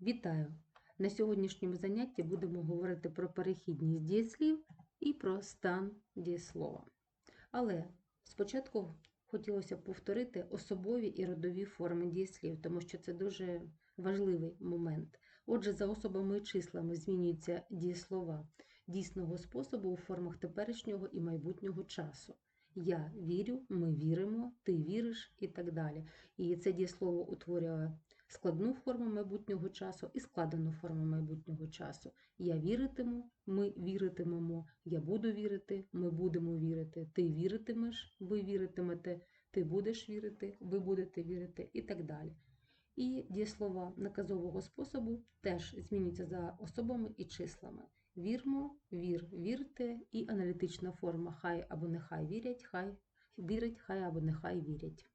Вітаю! На сьогоднішньому занятті будемо говорити про перехідність дієслів і про стан дієслова. Але спочатку хотілося б повторити особові і родові форми дієслів, тому що це дуже важливий момент. Отже, за особами і числами змінюються дієслова дійсного способу у формах теперішнього і майбутнього часу. Я вірю, ми віримо, ти віриш і так далі. І це дієслово утворює складну форму майбутнього часу і складену форму майбутнього часу. Я віритиму, ми віритимемо, я буду вірити, ми будемо вірити, ти віритимеш, ви віритимете, ти будеш вірити, ви будете вірити і так далі. І дієслова наказового способу теж змінюються за особами і числами. Вірмо, вір, вірте, і аналітична форма хай або нехай вірять, хай вірять, хай або нехай вірять.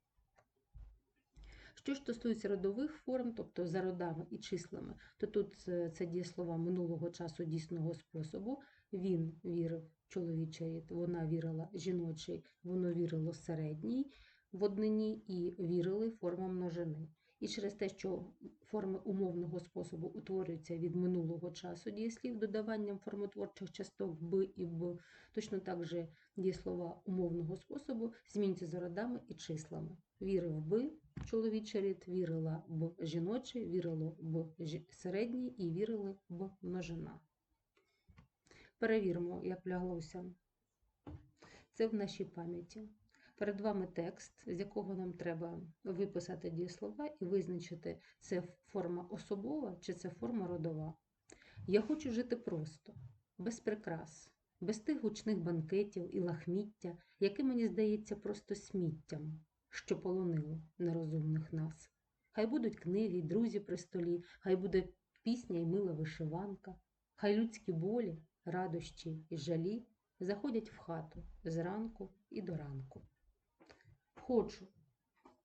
Що ж стосується родових форм, тобто за родами і числами, то тут це це дієслова минулого часу дійсного способу. Він вірив чоловічий рід, вона вірила жіночий, воно вірило середній в однині і вірили форма множини. І через те, що форми умовного способу утворюються від минулого часу дієслів додаванням формотворчих часток б і б, точно так же дієслова умовного способу змінюються за родами і числами. Вірив би чоловічий рід, вірила б жіночий, вірило б середній і вірили б множина. Перевіримо, як ляглося. Це в нашій пам'яті. Перед вами текст, з якого нам треба виписати дієслова і визначити, це форма особова чи це форма родова. Я хочу жити просто, без прикрас, без тих гучних банкетів і лахміття, яке мені здається просто сміттям, що полонило нерозумних нас. Хай будуть книги, й друзі при столі, хай буде пісня й мила вишиванка, хай людські болі, радощі і жалі заходять в хату зранку і до ранку. Хочу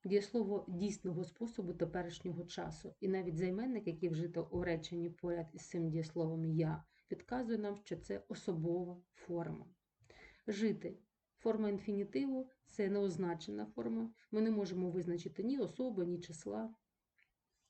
дієслово дійсного способу теперішнього часу, і навіть займенник, який вжито у реченні поряд із цим дієсловом я, підказує нам, що це особова форма. Жити. Форма інфінітиву це неозначена форма. Ми не можемо визначити ні особи, ні числа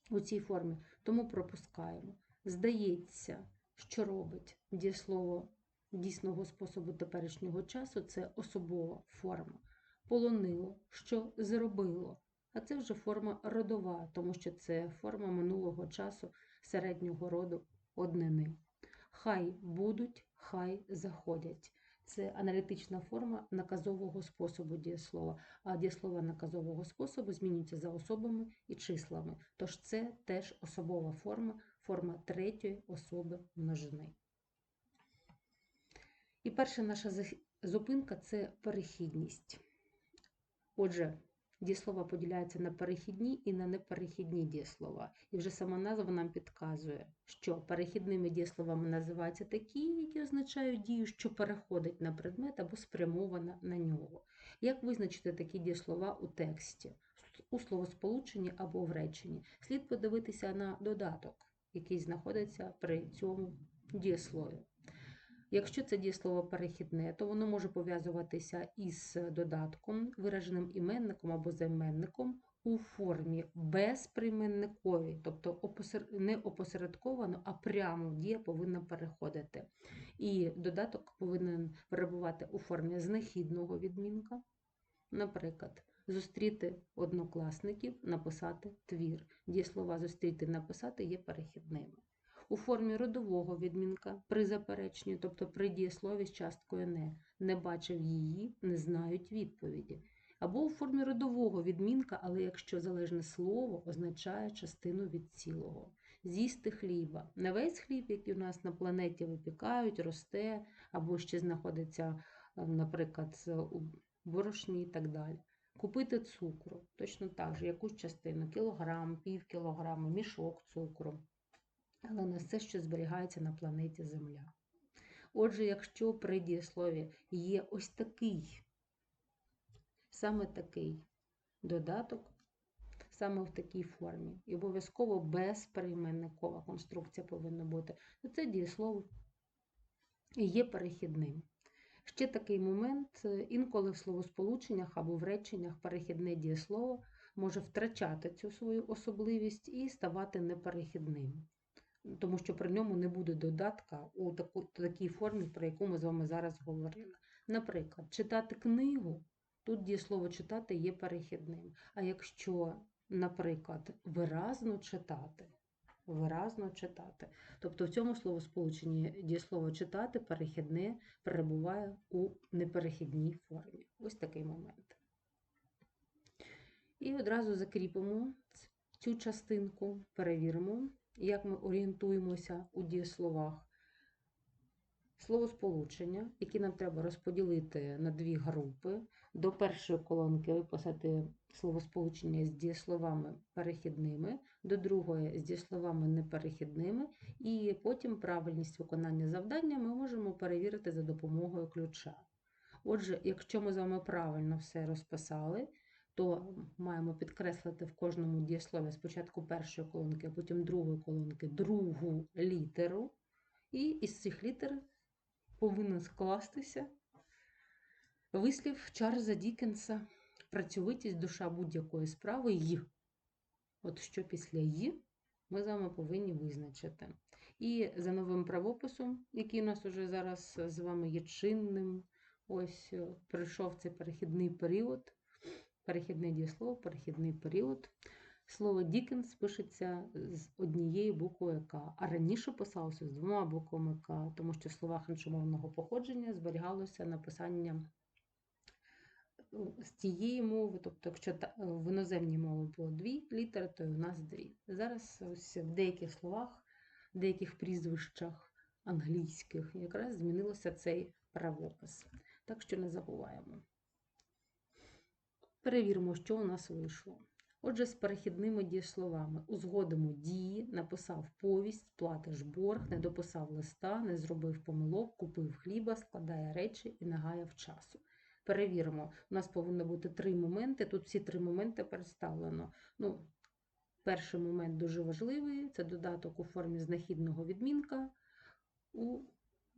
у цій формі, тому пропускаємо. Здається, що робить дієслово дійсного способу теперішнього часу це особова форма полонило, що зробило. А це вже форма родова, тому що це форма минулого часу середнього роду однини. Хай будуть, хай заходять. Це аналітична форма наказового способу дієслова, а дієслова наказового способу змінюються за особами і числами. Тож це теж особова форма, форма третьої особи множини. І перша наша зупинка це перехідність. Отже, дієслова поділяються на перехідні і на неперехідні дієслова. І вже сама назва нам підказує, що перехідними дієсловами називаються такі, які означають дію, що переходить на предмет або спрямована на нього. Як визначити такі дієслова у тексті, у словосполученні або в реченні? Слід подивитися на додаток, який знаходиться при цьому дієслові. Якщо це дієслово перехідне, то воно може пов'язуватися із додатком, вираженим іменником або займенником у формі безприйменниковій, тобто не опосередковано, а прямо дія повинна переходити. І додаток повинен перебувати у формі знахідного відмінка, наприклад. Зустріти однокласників, написати твір. Дієслова зустріти написати є перехідними у формі родового відмінка при запереченні, тобто при дієслові з часткою не, не бачив її, не знають відповіді. Або у формі родового відмінка, але якщо залежне слово означає частину від цілого. З'їсти хліба. Не весь хліб, який у нас на планеті випікають, росте, або ще знаходиться, наприклад, у борошні і так далі. Купити цукру, точно так же, якусь частину, кілограм, пів кілограма, мішок цукру але не все, що зберігається на планеті Земля. Отже, якщо при дієслові є ось такий, саме такий додаток, саме в такій формі, і обов'язково безперейменникова конструкція повинна бути, то це дієслово є перехідним. Ще такий момент, інколи в словосполученнях або в реченнях перехідне дієслово може втрачати цю свою особливість і ставати неперехідним. Тому що при ньому не буде додатка у таку, такій формі, про яку ми з вами зараз говорили. Наприклад, читати книгу, тут дієслово читати є перехідним. А якщо, наприклад, виразно читати, виразно читати. Тобто в цьому словосполученні дієслово читати перехідне перебуває у неперехідній формі. Ось такий момент. І одразу закріпимо цю частинку, перевіримо, як ми орієнтуємося у дієсловах. Словосполучення, які нам треба розподілити на дві групи. До першої колонки виписати словосполучення з дієсловами перехідними, до другої з дієсловами неперехідними, і потім правильність виконання завдання ми можемо перевірити за допомогою ключа. Отже, якщо ми з вами правильно все розписали, то маємо підкреслити в кожному дієслові спочатку першої колонки, а потім другої колонки другу літеру, і із цих літер повинен скластися вислів Чарльза Дікенса працьовитість душа будь-якої справи й. От що після «й» ми з вами повинні визначити. І за новим правописом, який у нас уже зараз з вами є чинним, ось е, прийшов цей перехідний період, перехідне дієслово, перехідний період. Слово Дікенс пишеться з однією буквою К, а раніше писалося з двома буквами К, тому що в словах іншомовного походження зберігалося написання з тієї мови, тобто, якщо в іноземній мові було дві літери, то і у нас дві. Зараз ось в деяких словах, в деяких прізвищах англійських якраз змінилося цей правопис. Так що не забуваємо. Перевіримо, що у нас вийшло. Отже, з перехідними дієсловами узгодимо дії, написав повість, платиш борг, не дописав листа, не зробив помилок, купив хліба, складає речі і не гаяв часу. Перевіримо, у нас повинно бути три моменти. Тут всі три моменти представлено. Ну, Перший момент дуже важливий це додаток у формі знахідного відмінка у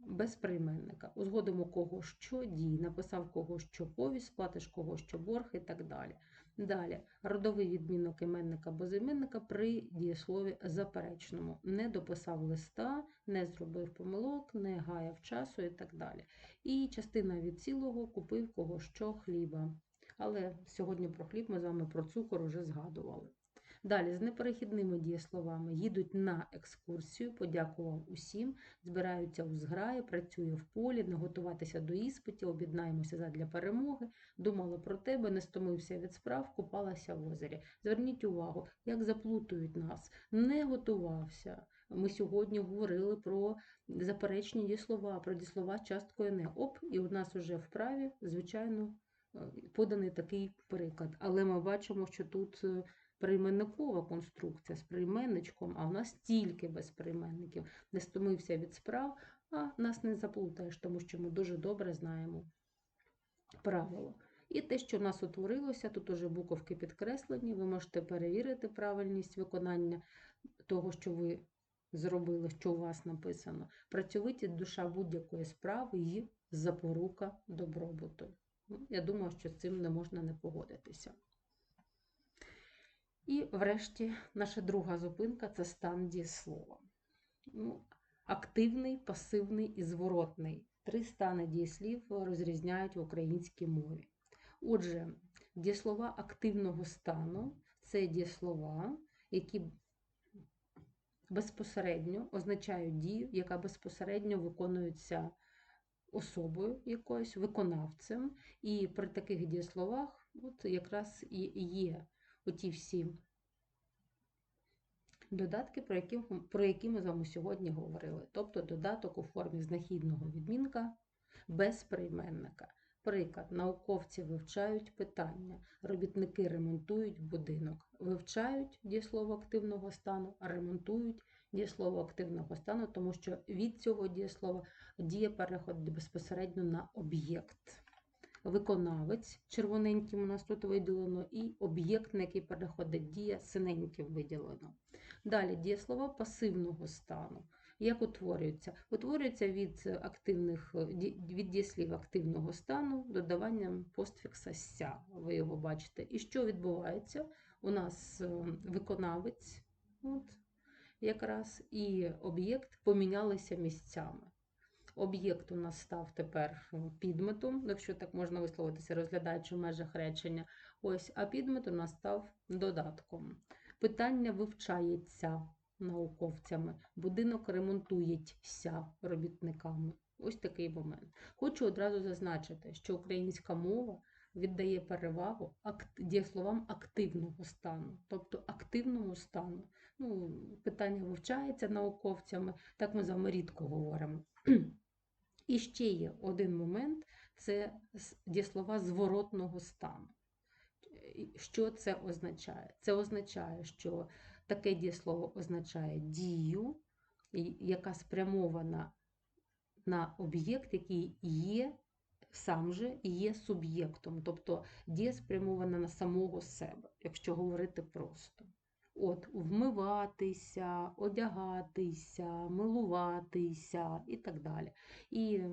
без прийменника. Узгодимо кого що дій, написав кого що повість, платиш кого що борг і так далі. Далі, родовий відмінок іменника або займенника при дієслові заперечному. Не дописав листа, не зробив помилок, не гаяв часу і так далі. І частина від цілого купив кого що хліба. Але сьогодні про хліб ми з вами про цукор вже згадували. Далі з неперехідними дієсловами їдуть на екскурсію, подякував усім, збираються у зграї, працює в полі, не готуватися до іспитів, об'єднаємося задля перемоги, думала про тебе, не стомився від справ, купалася в озері. Зверніть увагу, як заплутують нас, не готувався. Ми сьогодні говорили про заперечні дієслова, про дієслова часткою не. Оп, і у нас вже вправі, звичайно, е, поданий такий приклад. Але ми бачимо, що тут е, прийменникова конструкція з прийменничком, а в нас тільки без прийменників. Не стомився від справ, а нас не заплутаєш, тому що ми дуже добре знаємо правило. І те, що в нас утворилося, тут уже буковки підкреслені, ви можете перевірити правильність виконання того, що ви зробили, що у вас написано. Працьовитість душа будь-якої справи і запорука добробуту. Ну, я думаю, що з цим не можна не погодитися. І, врешті, наша друга зупинка це стан дієслова. Ну, Активний, пасивний і зворотний. Три стани дієслів розрізняють в українській мові. Отже, дієслова активного стану це дієслова, які безпосередньо означають дію, яка безпосередньо виконується особою якоюсь, виконавцем. І при таких дієсловах от якраз і є оті всі додатки, про які, про які ми з вами сьогодні говорили. Тобто додаток у формі знахідного відмінка без прийменника. Приклад, науковці вивчають питання, робітники ремонтують будинок, вивчають дієслово активного стану, ремонтують дієслово активного стану, тому що від цього дієслова дія переходить безпосередньо на об'єкт виконавець, червоненьким у нас тут виділено, і об'єкт, на який переходить дія, синеньким виділено. Далі дієслова пасивного стану. Як утворюються? Утворюються від активних, від дієслів активного стану додаванням постфікса ся. Ви його бачите. І що відбувається? У нас е, виконавець от, якраз і об'єкт помінялися місцями. Об'єкт у нас став тепер е, підметом, якщо так можна висловитися, розглядаючи в межах речення. Ось, а підмет у нас став додатком. Питання вивчається науковцями, будинок ремонтується робітниками. Ось такий момент. Хочу одразу зазначити, що українська мова віддає перевагу акт- дієсловам активного стану, тобто активному стану. Ну, питання вивчається науковцями, так ми з вами рідко говоримо. І ще є один момент це дієслова зворотного стану. Що це означає? Це означає, що таке дієслово означає дію, яка спрямована на об'єкт, який є сам же є суб'єктом, тобто дія спрямована на самого себе, якщо говорити просто. От, вмиватися, одягатися, милуватися і так далі. І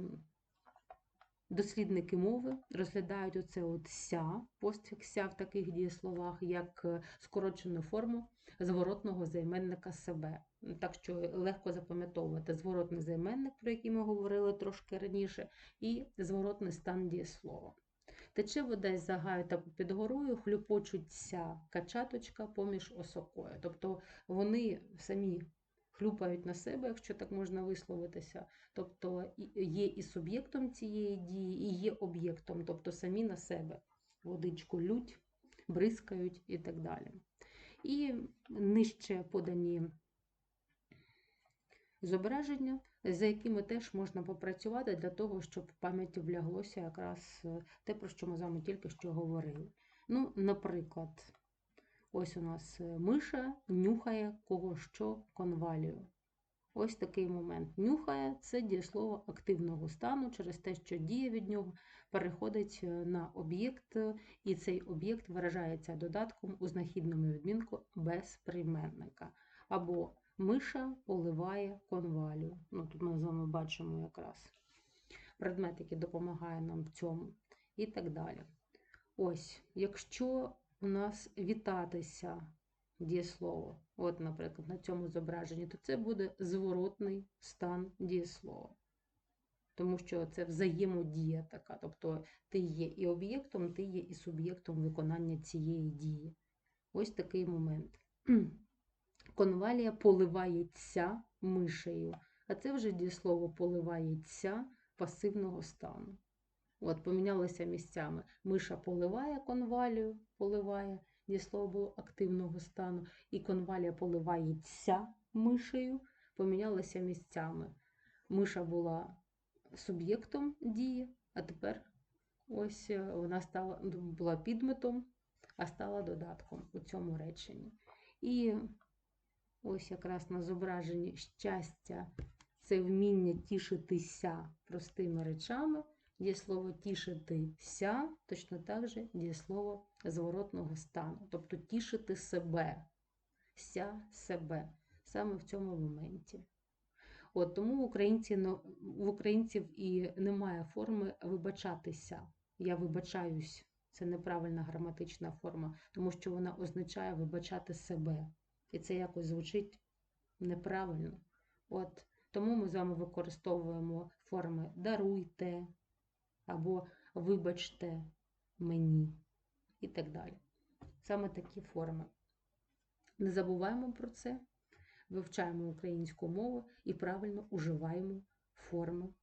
дослідники мови розглядають оце от ся, постфік ся в таких дієсловах, як е, скорочену форму зворотного займенника себе. Так що легко запам'ятовувати зворотний займенник, про який ми говорили трошки раніше, і зворотний стан дієслова. Тече вода із загаю та під горою, хлюпочуться качаточка поміж осокою. Тобто вони самі хлюпають на себе, якщо так можна висловитися. Тобто є і суб'єктом цієї дії, і є об'єктом, тобто самі на себе водичку лють, бризкають і так далі. І нижче подані зображення, за якими теж можна попрацювати для того, щоб в пам'яті вляглося якраз е, те, про що ми з вами тільки що говорили. Ну, наприклад, ось у нас е, миша нюхає кого що конвалію. Ось такий момент. Нюхає це дієслово активного стану через те, що дія від нього переходить е, на об'єкт, і цей об'єкт виражається додатком у знахідному відмінку без прийменника. Або миша поливає конвалію. Ну, тут ми з вами бачимо якраз предмет, який допомагає нам в цьому, і так далі. Ось, якщо у нас вітатися дієслово, от, наприклад, на цьому зображенні, то це буде зворотний стан дієслова. Тому що це взаємодія така. Тобто ти є і об'єктом, ти є і суб'єктом виконання цієї дії. Ось такий момент. Конвалія поливається мишею, а це вже дієслово поливається пасивного стану. От, помінялися місцями. Миша поливає конвалію, поливає, дієслово було активного стану, і конвалія поливається мишею, помінялися місцями. Миша була суб'єктом дії, а тепер ось е, вона стала, була підметом, а стала додатком у цьому реченні. І ось якраз на зображенні щастя це вміння тішитися простими речами. Дієслово тішитися точно так же дієслово зворотного стану, тобто тішити себе, ся себе саме в цьому моменті. От тому українці, в українців і немає форми вибачатися. Я вибачаюсь. Це неправильна граматична форма, тому що вона означає вибачати себе. І це якось звучить неправильно. От тому ми з вами використовуємо форми даруйте або вибачте мені і так далі. Саме такі форми. Не забуваємо про це, вивчаємо українську мову і правильно уживаємо форми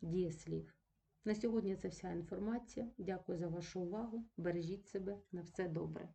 дієслів. На сьогодні це вся інформація. Дякую за вашу увагу. Бережіть себе на все добре.